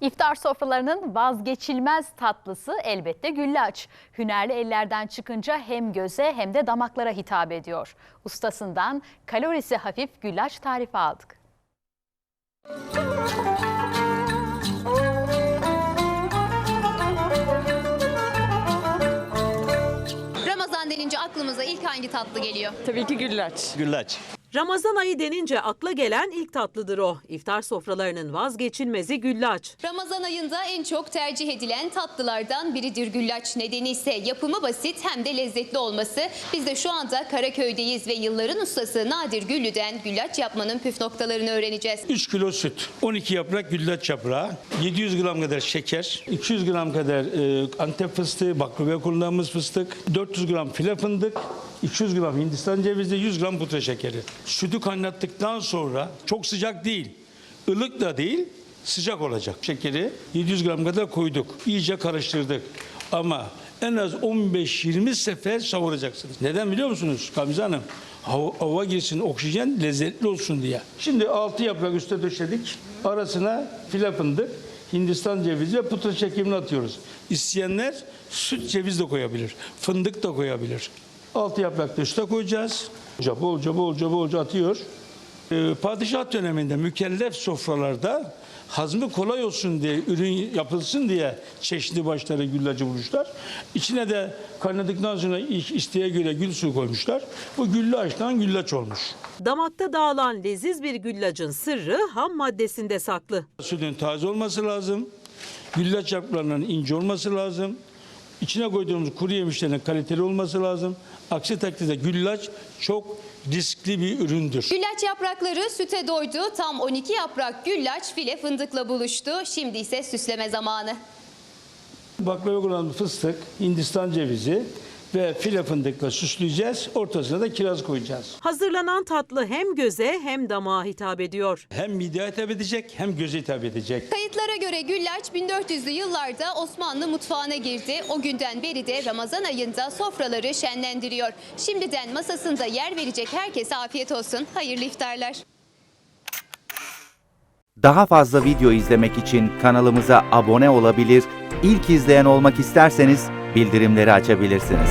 İftar sofralarının vazgeçilmez tatlısı elbette güllaç. Hünerli ellerden çıkınca hem göze hem de damaklara hitap ediyor. Ustasından kalorisi hafif güllaç tarifi aldık. Ramazan denince aklımıza ilk hangi tatlı geliyor? Tabii ki güllaç. Güllaç. Ramazan ayı denince akla gelen ilk tatlıdır o. İftar sofralarının vazgeçilmezi güllaç. Ramazan ayında en çok tercih edilen tatlılardan biridir güllaç. Nedeni ise yapımı basit hem de lezzetli olması. Biz de şu anda Karaköy'deyiz ve yılların ustası Nadir Güllü'den güllaç yapmanın püf noktalarını öğreneceğiz. 3 kilo süt, 12 yaprak güllaç yaprağı, 700 gram kadar şeker, 200 gram kadar e, antep fıstığı, baklavaya kullandığımız fıstık, 400 gram file fındık, 200 gram hindistan cevizi, 100 gram pudra şekeri. Sütü kaynattıktan sonra çok sıcak değil, ılık da değil, sıcak olacak. Şekeri 700 gram kadar koyduk. İyice karıştırdık. Ama en az 15-20 sefer savuracaksınız. Neden biliyor musunuz Gamze Hanım? Hava, hava girsin, oksijen lezzetli olsun diye. Şimdi 6 yaprak üstte döşedik. Arasına file fındık, Hindistan cevizi ve pudra şekerini atıyoruz. İsteyenler süt ceviz de koyabilir, fındık da koyabilir. 6 yaprak üste koyacağız. Bolca bolca bolca bolca atıyor. Ee, padişah döneminde mükellef sofralarda hazmı kolay olsun diye, ürün yapılsın diye çeşitli başları güllacı vurmuşlar. İçine de kaynadıktan sonra isteğe göre gül suyu koymuşlar. Bu güllaçtan güllaç olmuş. Damakta dağılan leziz bir güllacın sırrı ham maddesinde saklı. Sütün taze olması lazım. Güllaç yapraklarının ince olması lazım. İçine koyduğumuz kuru yemişlerin kaliteli olması lazım. Aksi takdirde güllaç çok riskli bir üründür. Güllaç yaprakları süte doydu. Tam 12 yaprak güllaç file fındıkla buluştu. Şimdi ise süsleme zamanı. Baklava kullanımı fıstık, Hindistan cevizi ve file fındıkla süsleyeceğiz. Ortasına da kiraz koyacağız. Hazırlanan tatlı hem göze hem damağa hitap ediyor. Hem mideye hitap edecek hem göze hitap edecek. Kayıtlara göre güllaç 1400'lü yıllarda Osmanlı mutfağına girdi. O günden beri de Ramazan ayında sofraları şenlendiriyor. Şimdiden masasında yer verecek herkese afiyet olsun. Hayırlı iftarlar. Daha fazla video izlemek için kanalımıza abone olabilir, ilk izleyen olmak isterseniz bildirimleri açabilirsiniz.